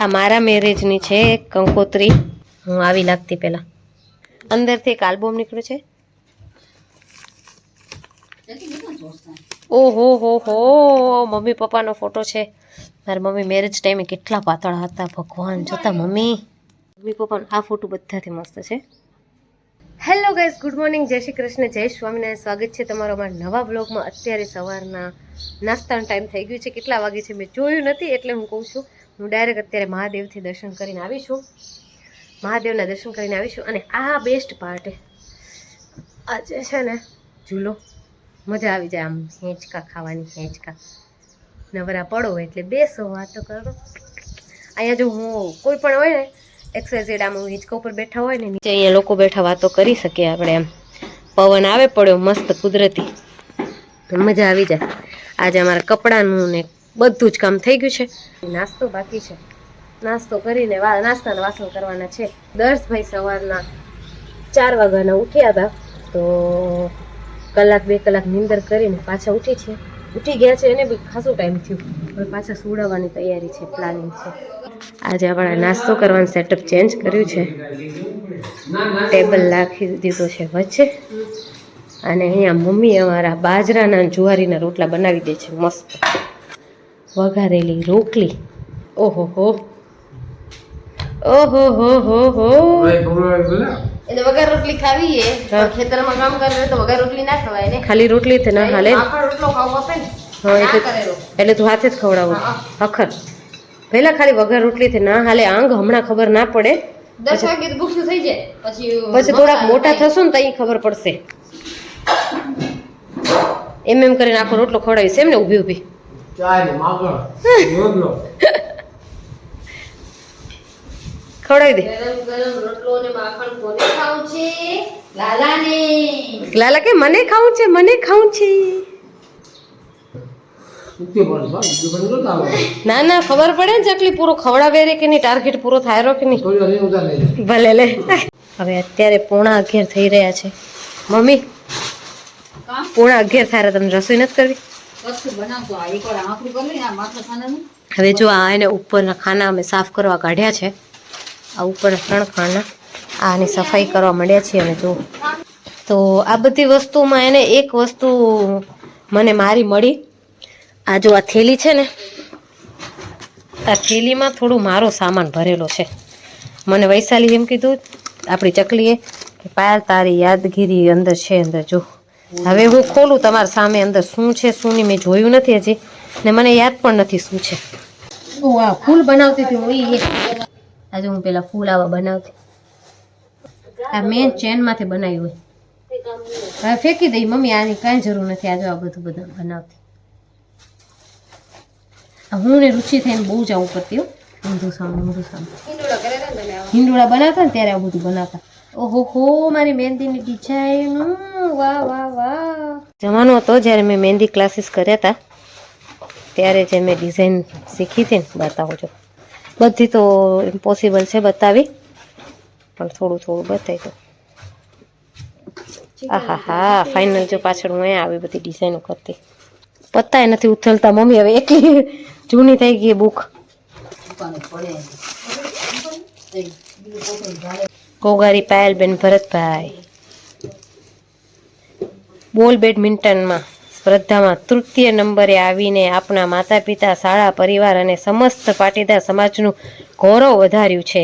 આ મારા મેરેજની છે કંકોત્રી. હું આવી લાગતી પહેલાં. અંદરથી એક આલ્બમ નીકળ્યું છે. ઓહો, હો હો, મમ્મી પપ્પાનો ફોટો છે. મારા મમ્મી મેરેજ ટાઈમે કેટલા પાતળા હતા, ભગવાન, જોતા મમ્મી. મમ્મી પપ્પાનો આ ફોટો બધાથી મસ્ત છે. હેલો ગાઈઝ ગુડ મોર્નિંગ જય શ્રી કૃષ્ણ, જય સ્વામિનારાયણ. સ્વાગત છે તમારો અમારા નવા બ્લોગમાં અત્યારે સવારના નાસ્તાનો ટાઈમ થઈ ગયું છે. કેટલા વાગે છે? મેં જોયું નથી એટલે હું કહું છું. હું ડાયરેક્ટ અત્યારે મહાદેવથી દર્શન કરીને આવી છું. મહાદેવના દર્શન કરીને આવીશું અને આ બેસ્ટ પાર્ટ આજે છે ને, ઝૂલો. મજા આવી જાય આમ હેંચકા ખાવાની, હેંચકા. નવરા પડો એટલે બેસો વાતો કરો. અહીંયા જો હું કોઈ પણ હોય ને એક્સરસાઇઝ આમ હિંચકા ઉપર બેઠા હોય ને, નીચે અહીંયા લોકો બેઠા વાતો કરી શકીએ આપણે એમ. પવન આવે, પડ્યો મસ્ત કુદરતી. મજા આવી જાય. આજે અમારા કપડાનું ને બધું જ કામ થઈ ગયું છે. નાસ્તો બાકી છે. નાસ્તો કરીને નાસ્તાના વાસણ કરવાના છે. દર્શભાઈ સવારના ચાર વાગ્યાના ઉઠ્યા હતા. તો કલાક બે કલાક નિંદર કરીને પાછા ઉઠી છે. ઉઠી ગયા છે, એને બી ખાસો ટાઈમ થયો. હવે પાછા સુડાવવાની તૈયારી છે પ્લાનિંગ છે. આજે આપણે નાસ્તો કરવાનું સેટઅપ ચેન્જ કર્યું છે. ટેબલ રાખી દીધો છે વચ્ચે. અને અહીંયા મમ્મી અમારા બાજરાના જુવારીના રોટલા બનાવી દે છે, મસ્ત. વઘારેલી રોટલી. ઓહો હો ઓહો હો હો હો એટલે વગર રોટલી ખાવી એ ખેતરમાં કામ કરે તો વગર રોટલી ના ખવાય ને. ખાલી રોટલી તો ના હાલે. રોટલો ખાવો આપે ને. હા એટલે એટલે તું હાથે જ ખવડાવું. અખર પહેલા ખાલી વઘાર રોટલીથી ના હાલે. આંગ હમણાં ખબર ના પડે. દસ વાગે તો ભૂખ્યું થઈ જાય. પછી પછી થોડાક મોટા થશો ને તઈ ખબર પડશે. એમ એમ કરીને આખો રોટલો ખવડાવીશ. એમ ને ઊભી ઊભી. ખવડાવી દે. ગરમ ગરમ રોટલો ને માખણ કોને ખાવું છે? લાલાને. લાલા કે મને ખાવું છે મને ખાવું છે. ના ના ખબર પડે ને ચકલી પૂરો ખવડાવે રે કે નહીં ટાર્ગેટ પૂરો થાય રો કે નહીં. ભલે લે. હવે અત્યારે પોણા અગિયાર થઈ રહ્યા છે. મમ્મી પોણા અગિયાર થાય રહ્યા તમને રસોઈ નથી કરવી? હવે જો આ એને ઉપરના ખાના અમે સાફ કરવા કાઢ્યા છે. આ ઉપરના ત્રણ ખાના. આની સફાઈ કરવા માંડ્યા છીએ અમે, જો. તો આ બધી વસ્તુમાં એને એક વસ્તુ મને મારી મળી. આ જો આ થેલી છે ને, આ થેલીમાં થોડું મારો સામાન ભરેલો છે. મને વૈશાલી એમ કીધું, આપણી ચકલીએ, કે પાયલ, તારી યાદગીરી અંદર છે, અંદર જો. હવે હું ખોલું તમારા સામે અંદર શું છે શું નહીં મેં જોયું નથી હજી. ને મને યાદ પણ નથી શું છે. ફૂલ બનાવતી હતી હું આજે હું પેલા ફૂલ આવા બનાવતી. આ મેન ચેનમાંથી બનાવ્યું હોય. હવે ફેંકી દઈ મમ્મી આની કાંઈ જરૂર નથી. આજે આ બધું બધું બનાવતી. હું ને રુચિ થઈને બહુ જ આવું કરતી હો. ઊંધું સામે ઊંધું સામે. હિંડોળા બનાવતા ને ત્યારે આ બધું બનાવતા. ઓહો હો મારી મહેંદીની ડિઝાઇન વાહ વાહ વાહ. જમાનો હતો જ્યારે મેં મહેંદી ક્લાસીસ કર્યા હતા. ત્યારે જે મેં ડિઝાઇન શીખી હતી ને બતાવું છો. બધી તો ઇમ્પોસિબલ છે બતાવી પણ થોડું થોડું બતાવી દો આહા હા ફાઇનલ જો પાછળ હું આવી બધી ડિઝાઇનો કરતી. પત્તા નથી ઉથલતા મમ્મી હવે એકલી જૂની થઈ ગઈ બુક ગોગારી પડે બેન પાયલબેન ભરતભાઈ. બોલ બેડમિન્ટનમાં સ્પર્ધામાં તૃતીય નંબરે આવીને આપણા માતા પિતા શાળા પરિવાર અને સમસ્ત પાટીદાર સમાજનું ગૌરવ વધાર્યું છે.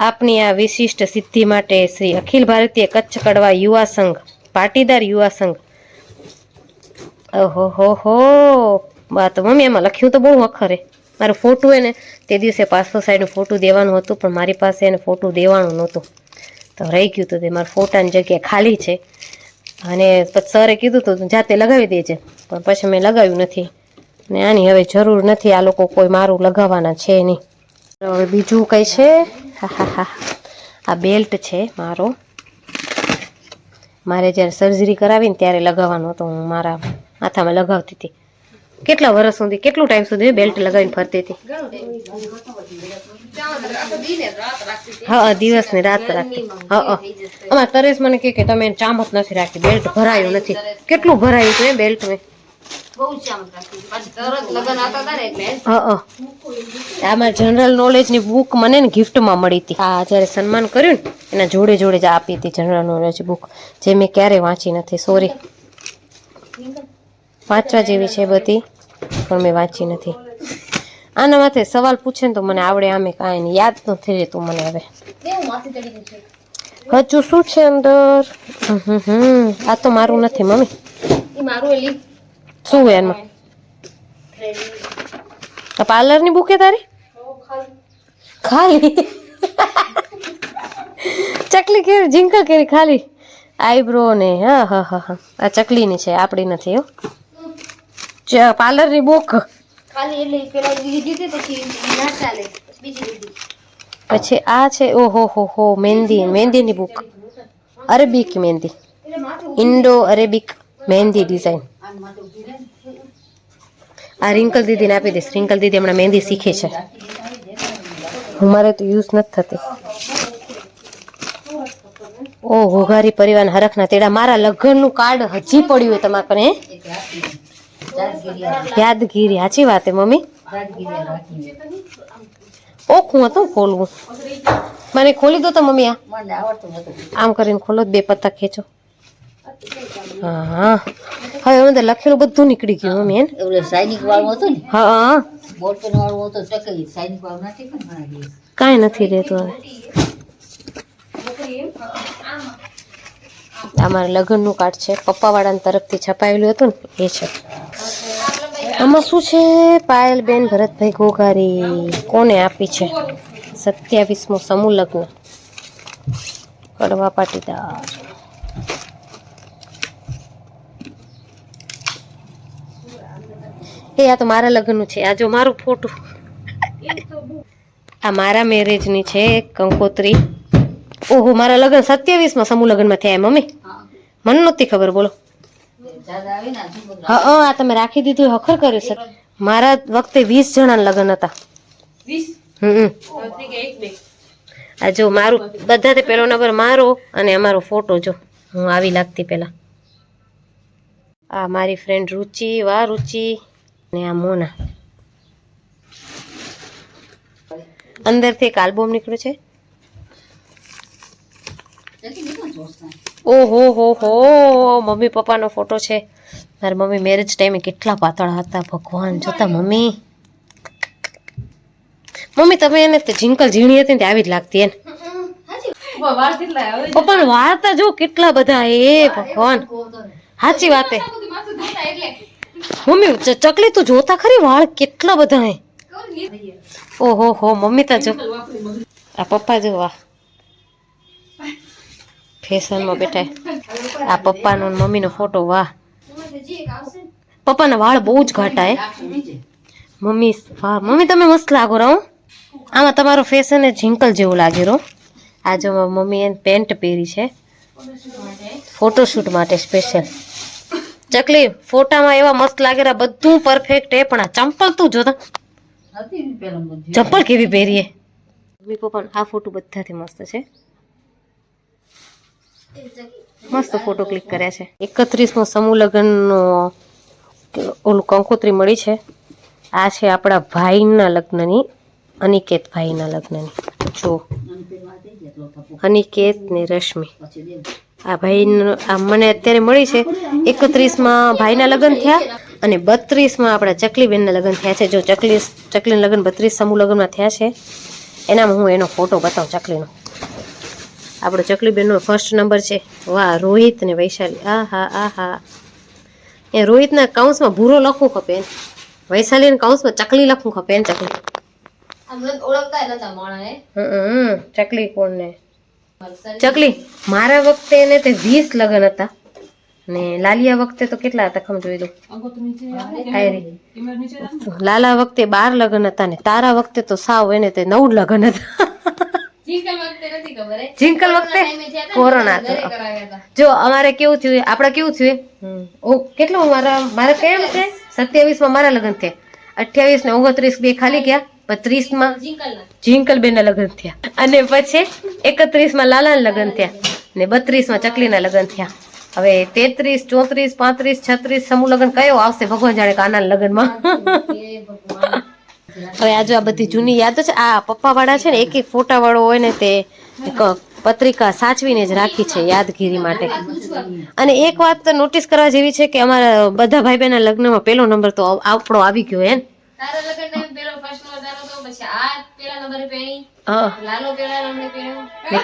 આપની આ વિશિષ્ટ સિદ્ધિ માટે શ્રી અખિલ ભારતીય કચ્છ કડવા યુવા સંઘ, પાટીદાર યુવા સંઘ. ઓહો હો વાત મમ્મી એમાં લખ્યું તો બહુ વખરે મારું ફોટું એને તે દિવસે પાસપોર્ટ સાઈડનું ફોટું દેવાનું હતું, પણ મારી પાસે એને ફોટું દેવાનું નહોતું. તો રહી ગયું હતું તે મારા ફોટાની જગ્યા ખાલી છે. અને પછી સરે કીધું હતું જાતે લગાવી દેજે. પણ પછી મેં લગાવ્યું નથી. ને આની હવે જરૂર નથી આ લોકો કોઈ મારું લગાવવાના છે નહીં. હવે બીજું કંઈ છે? હા હા હા. આ બેલ્ટ છે મારો. મારે જ્યારે સર્જરી કરાવીને ત્યારે લગાવવાનો હતો હું મારા માથામાં લગાવતી હતી. કેટલા વર્ષ સુધી, કેટલું ટાઈમ સુધી બેલ્ટ લગાવીને ફરતી હતી? હા દિવસ ને રાત રાખતી હા અમારા તરેશ મને કહે કે તમે ચામત નથી રાખી બેલ્ટ ભરાયું નથી. કેટલું ભરાયું છે બેલ્ટ મેં? આમાં જનરલ નોલેજની બુક મને ગિફ્ટમાં મળી હતી. આ જ્યારે સન્માન કર્યું ને, એના જોડે જોડે જ આપી હતી જનરલ નોલેજ બુક જે મેં ક્યારેય વાંચી નથી સોરી વાંચવા જેવી છે બધી પણ મેં વાંચી નથી. આના માથે સવાલ પૂછે ને તો મને આવડે આમે કાંઈ નહીં. યાદ નથી રહેતું મને હવે. હજુ શું છે અંદર? હમ. આ તો મારું નથી મમ્મી. શું હોય એમાં આ પાર્લરની બુક તારી? ખાલી. ચકલી કેવી ઝીંકા કેરી ખાલી. આઈબ્રો ને હા હા હા હા. આ ચકલીની છે આપણી નથી હો. પાર્લરની બુક ખાલી એટલે પેલા લીધી હતી પછી ના ચાલે. બીજી લીધી. પછી આ છે ઓહો હો હો mehndi મહેંદીની book Arabic mehndi. Indo Arabic mehndi design આ રિંકલ દીદીને આપી દઈશ. રિંકલ દીદી હમણાં મહેંદી શીખે છે. મારે તો યુઝ નથી થતી. ઓ ઘોઘારી પરિવાર હરખના તેડા. મારા લગ્નનું કાર્ડ હજી પડ્યું હોય તમારા યાદગીરી સાચી વાત હે મમ્મી? ઓખું હતું ખોલવું. મને ખોલી દો તો મમ્મી આ. આમ કરીને ખોલો બે પત્તા ખેંચો. હા હા. હવે અંદર લખેલું બધું નીકળી ગયું મમ્મી હે ને? સૈનિક વાળું હતું ને? હા. હા વાળું હતું ચકલી સૈનિક વાળું નથી પણ કાંઈ નથી રહેતું હવે. આ મારા લગ્નનું કાર્ડ છે. પપ્પાવાળાના તરફથી છપાયેલું હતું ને, એ છે. આમાં શું છે? પાયલબેન ભરતભાઈ ઘોઘારી. કોને આપી છે? સત્યાવીસમો સમૂહ લગ્ન. કડવા પાટીદાર એ આ તો મારા લગ્નનું છે. આ જો મારું ફોટો. આ મારા મેરેજની છે કંકોત્રી. ઓહો મારા લગ્ન સત્યાવીસમાં સમૂહ લગ્નમાં થયા મમ્મી? મને નહોતી ખબર બોલો. હા આ તમે રાખી દીધું હખર કર્યું સર મારા વખતે વીસ જણાના લગ્ન હતા. હમ આ જો મારું બધાથી પેલો નંબર મારો અને અમારો ફોટો જો. હું આવી લાગતી પહેલા. આ મારી ફ્રેન્ડ રુચિ વાહ રુચિ ને આ મોના. અંદરથી એક આલ્બમ નીકળ્યું છે. ઓહો, હો હો, મમ્મી પપ્પાનો ફોટો છે. મારી મમ્મી મેરેજ ટાઈમે કેટલા પાતળા હતા, ભગવાન, જોતા મમ્મી. મમ્મી, તમે એને તે જિંકલ ઝીણી હતી ને આવી જ લાગતી એને. પપ્પાના વાળ તો જો કેટલા બધા એ, ભગવાન. સાચી વાત મમ્મી ચકલી તું જોતા ખરી? વાળ કેટલા બધા ઓહો, હો, મમ્મી તો જો. આ પપ્પા જો, વાહ. ફેશનમાં બેઠા આ પપ્પાનો મમ્મીનો ફોટો વાહ. પપ્પાના વાળ બહુ જ ઘાટા હે. મમ્મી વાહ. મમ્મી તમે મસ્ત લાગો રહો આમાં તમારો ફેશન એ જિંકલ જેવું લાગે રહો. આજે મમ્મી એને પેન્ટ પહેરી છે. ફોટોશૂટ માટે સ્પેશિયલ ચકલી ફોટામાં એવા મસ્ત લાગેલા બધું પરફેક્ટ હે પણ આ ચંપલ તું જોતા ચંપલ કેવી પહેરીએ મમ્મી પપ્પા આ ફોટો બધાથી મસ્ત છે. મસ્ત ફોટો ક્લિક કર્યા છે. એકત્રીસમો સમૂહ લગ્નનો ઓલું કંકોત્રી મળી છે. આ છે આપણા ભાઈના લગ્નની અનિકેત ભાઈના લગ્નની. જો અનિકેત ને રશ્મિ. આ ભાઈ આ મને અત્યારે મળી છે. એકત્રીસમાં ભાઈના લગ્ન થયા અને બત્રીસમાં આપણા ચકલીબેનના લગ્ન થયા છે. જો ચકલી, ચકલીના લગ્ન બત્રીસ સમૂહ લગ્નમાં થયા છે, એનામાં હું એનો ફોટો બતાવું ચકલીનો. આપણો ચકલીબેનનો ફર્સ્ટ નંબર છે. વાહ રોહિત ને વૈશાલી. આ હા આ હા એ રોહિતના કૌંસમાં ભૂરો લખવું ખપે એને વૈશાલીને કૌંસમાં ચકલી લખવું ખપે એને ચકલી? ચકલી કોણને? ચકલી મારા વખતે એને તે વીસ લગ્ન હતા. ને લાલિયા વખતે તો કેટલા હતા ખમ જોઈ દઉં લાલા વખતે બાર લગ્ન હતા ને તારા વખતે તો સાવ એને તે નવ લગ્ન હતા. જીકલ વખતે નથી ખબર હે જિંકલ વખતે કોરોના હતો જો અમારે કેવું થયું આપણે કેવું થયું? ઓ કેટલું મારા મારે કેમ છે? સત્યાવીસમાં મારા લગ્ન થયા. અઠ્યાવીસ ને ઓગણત્રીસ બે ખાલી ગયા. પત્રીસમાં જિંકલ બેન લગ્ન થયા. અને પછી એકત્રીસમાં લાલા લગ્ન થયા. ને બત્રીસમાં ચકલીના લગ્ન થયા. હવે તેત્રીસ ચોત્રીસ પાંત્રીસ છત્રીસ સમૂહ લગ્ન કયો આવશે? ભગવાન જાણે કાના લગ્નમાં. હવે આજે આ બધી જૂની યાદો છે આ પપ્પા વાળા છે ને એક એક ફોટા વાળો હોય ને તે એક પત્રિકા સાચવીને જ રાખી છે યાદગીરી માટે. અને એક વાત તો નોટિસ કરવા જેવી છે કે અમારા બધા ભાઈ બહેનના લગ્નમાં પહેલો નંબર તો આપણો આવી ગયો હે.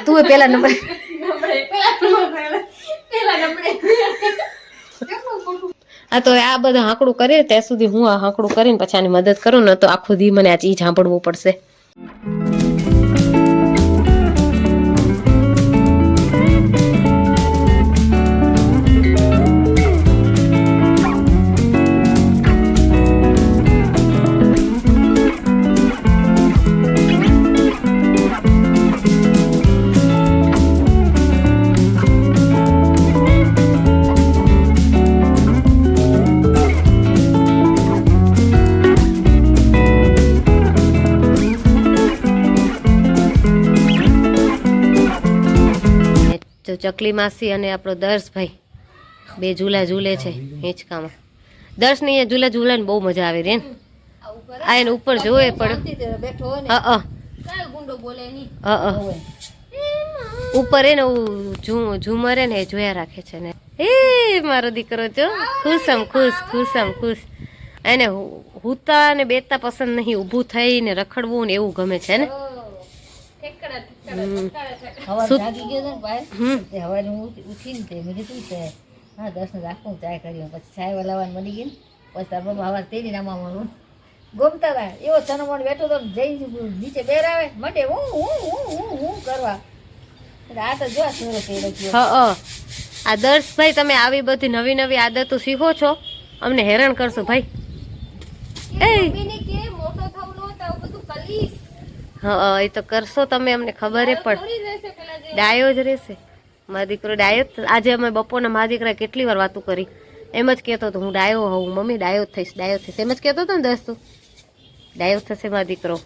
તું પેલા પેલા નંબરે આ તો આ બધા હાંકડું કરે, ત્યાં સુધી હું આ હાંકડું કરીને પછી આની મદદ કરું ને તો આખો દી મને આ ચીજ સાંભળવું પડશે. ચકલી માસી અને આપણો દર્શભાઈ. બે ઝૂલા ઝૂલે છે હિંચકામાં. દર્શ ને ઝૂલા ઝૂલા ઝૂલાને બહુ મજા આવે રે આ એને ઉપર જોવે પણ. અ અ. ઉપર એને ઝુમરે ને જોયા રાખે છે ને. એ મારો દીકરો જો. ખુશમ, ખુશ ખુશમ, ખુશ. એને હુ- હુતા ને બેતા પસંદ નહીં, ઊભું થઈને રખડવું ને એવું ગમે છે ને. ગમતા હતા એવો ચનમણ બેઠો તો જઈ નીચે બેરાવે. માટે હું હું હું હું હું કરવા? આ તો જો હ અ. આ દર્શભાઈ તમે આવી બધી નવી નવી આદતો શીખો છો. અમને હેરાન કરશો ભાઈ. એ મમ્મીને કે મોટો થવું નો તો આવું બધું કરીશ હા એ તો કરશો તમે અમને ખબર પણ. ડાયો જ રહેશે. મારો દીકરો ડાયો જ આજે અમે બપોરના મારા દીકરા કેટલી વાર વાતું કરી. એમ જ કહેતો હતો હું ડાયો હોઉં મમ્મી ડાયો થઈશ ડાયો થઈશ. એમ જ કહેતો હતો ને દોસ્તો ડાયો થશે મારો દીકરો.